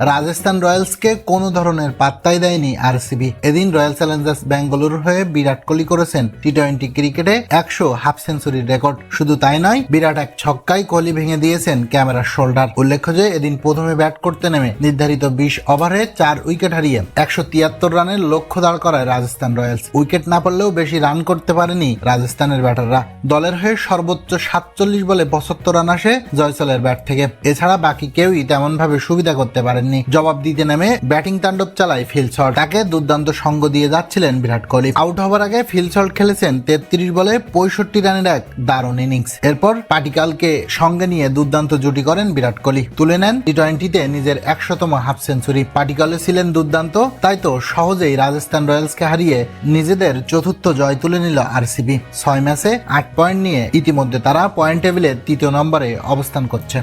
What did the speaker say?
রাজস্থান রয়্যালসকে কোনো ধরনের পাত্তাই দেয়নি আরসিবি। এদিন রয়্যাল চ্যালেঞ্জার্স ব্যাঙ্গালোর হয়ে বিরাট কোহলি করেছেন টি টোয়েন্টি ক্রিকেটে একশো হাফ সেঞ্চুরির রেকর্ড। শুধু তাই নয়, বিরাট এক ছক্কায় কোহলি ভেঙে দিয়েছেন ক্যামেরার শোল্ডার। উল্লেখ্য যে, এদিন প্রথমে ব্যাট করতে নেমে নির্ধারিত বিশ ওভারে চার উইকেট হারিয়ে একশো তিয়াত্তর রানের লক্ষ্য দাঁড় করায় রাজস্থান রয়্যালস। উইকেট না পারলেও বেশি রান করতে পারেনি রাজস্থানের ব্যাটাররা। দলের হয়ে সর্বোচ্চ সাতচল্লিশ বলে পঁচাত্তর রান আসে জয়সলের ব্যাট থেকে। এছাড়া বাকি কেউই তেমন ভাবে সুবিধা করতে পারেননি জবাব দিতে নেমে ব্যাটিং তাণ্ডব চালায় ফিলসল তাকে দুর্দান্ত সঙ্গ দিয়ে যাচ্ছিলেন বিরাট কোহলি। আউট হবার আগে ফিল শট খেলেছেন তেত্রিশ বলে পঁয়ষট্টি রানের এক দারুণ ইনিংস। এরপর পাটিকালকে সঙ্গে নিয়ে দুর্দান্ত জুটি করেন বিরাট কোহলি। তুলে নেন টি টোয়েন্টিতে নিজের একশোতম হাফ সেঞ্চুরি। পাটিকালে ছিলেন দুর্দান্ত, তাই তো সহজেই রাজস্থান রয়্যালসকে হারিয়ে নিজেদের চতুর্থ জয় তুলে নিল আরসিবি। ছয় ম্যাচে আট পয়েন্ট নিয়ে ইতিমধ্যে তারা পয়েন্ট টেবিলে তৃতীয় নম্বরে অবস্থান করছে।